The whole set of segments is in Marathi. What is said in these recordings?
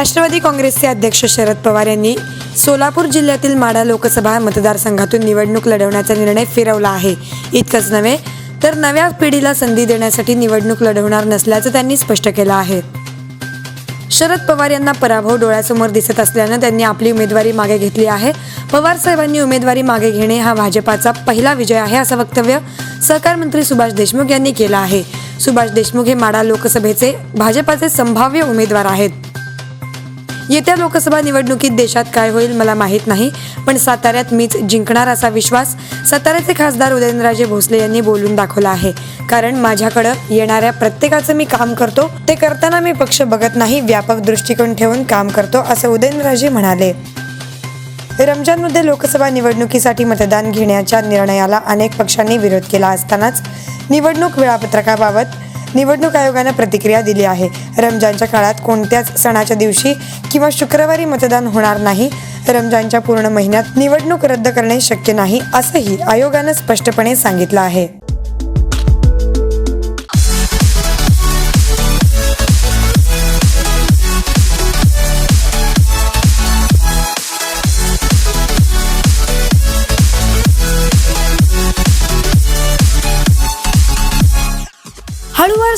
राष्ट्रवादी काँग्रेसचे अध्यक्ष शरद पवार यांनी सोलापूर जिल्ह्यातील माढा लोकसभा मतदारसंघातून निवडणूक लढवण्याचा निर्णय फिरवला आहे. इतकंच नव्हे तर नव्या पिढीला संधी देण्यासाठी निवडणूक लढवणार नसल्याचं त्यांनी स्पष्ट केलं आहे. शरद पवार यांना पराभव डोळ्यासमोर दिसत असल्यानं त्यांनी आपली उमेदवारी मागे घेतली आहे. पवार साहेबांनी उमेदवारी मागे घेणे हा भाजपाचा पहिला विजय आहे असं वक्तव्य सहकार मंत्री सुभाष देशमुख यांनी केलं आहे. सुभाष देशमुख हे माडा लोकसभेचे भाजपाचे संभाव्य उमेदवार आहेत. येत्या लोकसभा निवडणुकीत देशात काय होईल मला माहीत नाही पण साताऱ्यात मीच जिंकणार असा विश्वास साताऱ्याचे खासदार उदयनराजे भोसले यांनी बोलून दाखवला आहे. कारण माझ्याकडं येणाऱ्या प्रत्येकाचं मी काम करतो ते करताना मी पक्ष बघत नाही व्यापक दृष्टिकोन ठेवून काम करतो असं उदयनराजे म्हणाले. रमजानमध्ये लोकसभा निवडणुकीसाठी मतदान घेण्याच्या निर्णयाला अनेक पक्षांनी विरोध केला असतानाच निवडणूक वेळापत्रकाबाबत निवडणूक आयोगानं प्रतिक्रिया दिली आहे. रमजानच्या काळात कोणत्याच सणाच्या दिवशी किंवा शुक्रवारी मतदान होणार नाही. रमजानच्या पूर्ण महिन्यात निवडणूक रद्द करणे शक्य नाही असंही आयोगानं स्पष्टपणे सांगितलं आहे.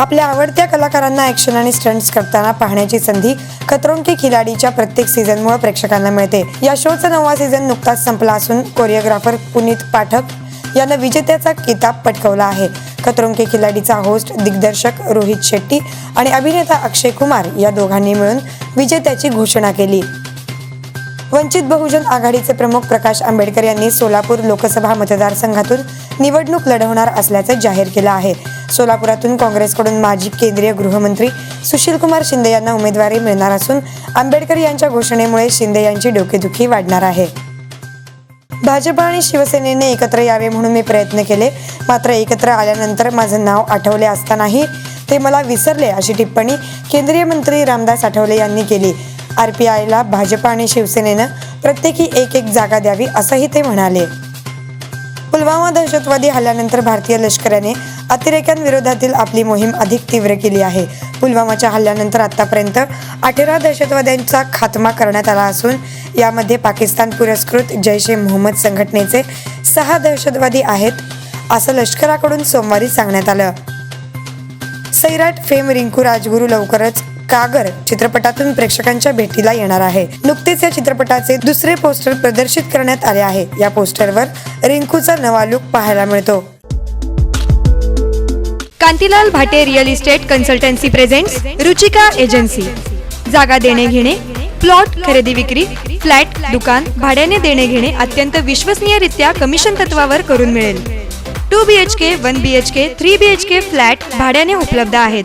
आपल्या आवडत्या कलाकारांना ॲक्शन आणि स्टंट्स करताना पाहण्याची संधी खतरों के खिलाडीच्या प्रत्येक सीझनमुळे प्रेक्षकांना मिळते. या शोचा नववा सीझन नुकताच संपला असून कोरिओग्राफर पुनीत पाठक यानं विजेत्याचा किताब पटकवला आहे. खतरों के खिलाडीचा होस्ट दिग्दर्शक रोहित शेट्टी आणि अभिनेता अक्षय कुमार या दोघांनी मिळून विजेत्याची घोषणा केली. वंचित बहुजन आघाडीचे प्रमुख प्रकाश आंबेडकर यांनी सोलापूर लोकसभा मतदारसंघातून निवडणूक लढवणार असल्याचं जाहीर केलं आहे. सोलापुरातून काँग्रेसकडून माजी केंद्रीय गृहमंत्री सुशीलकुमार शिंदे यांना उमेदवारी मिळणार असून आंबेडकर यांच्या घोषणेमुळे शिंदे यांची डोकेदुखी वाढणार आहे. भाजप आणि शिवसेनेने एकत्र यावे म्हणून मी प्रयत्न केले. मात्र एकत्र आल्यानंतर माझं नाव आठवले असतानाही ते मला विसरले अशी टिप्पणी केंद्रीय मंत्री रामदास आठवले यांनी केली. आर पी आयला भाजप आणि शिवसेनेनं प्रत्येकी एक एक जागा द्यावी असंही ते म्हणाले. पुलवामा दहशतवादी हल्ल्यानंतर भारतीय लष्कराने अतिरेक्यांविरोधातील आपली मोहीम अधिक तीव्र केली आहे. पुलवामाच्या हल्ल्यानंतर आतापर्यंत अठरा दहशतवाद्यांचा खात्मा करण्यात आला असून यामध्ये पाकिस्तान पुरस्कृत जैश ए मोहम्मद संघटनेचे सहा दहशतवादी आहेत असं लष्कराकडून सोमवारी सांगण्यात आलं. सैराट फेम रिंकू राजगुरू लवकरच कागर चित्रपटातून प्रेक्षकांच्या भेटीला येणार आहे. नुकतेच या चित्रपटाचे दुसरे पोस्टर प्रदर्शित करण्यात आले आहे. या पोस्टरवर रिंकूचा नवा लुक पाहायला मिळतो. Kantilal Bhate real estate consultancy presents Ruchika agency. जागा देणे घेणे प्लॉट खरेदी विक्री फ्लॅट दुकान भाड्याने देणे घेणे अत्यंत विश्वसनीयरित्या कमिशन तत्वावर करून मिळेल. Two B H K one B H K three B H K flat भाड्याने उपलब्ध आहेत.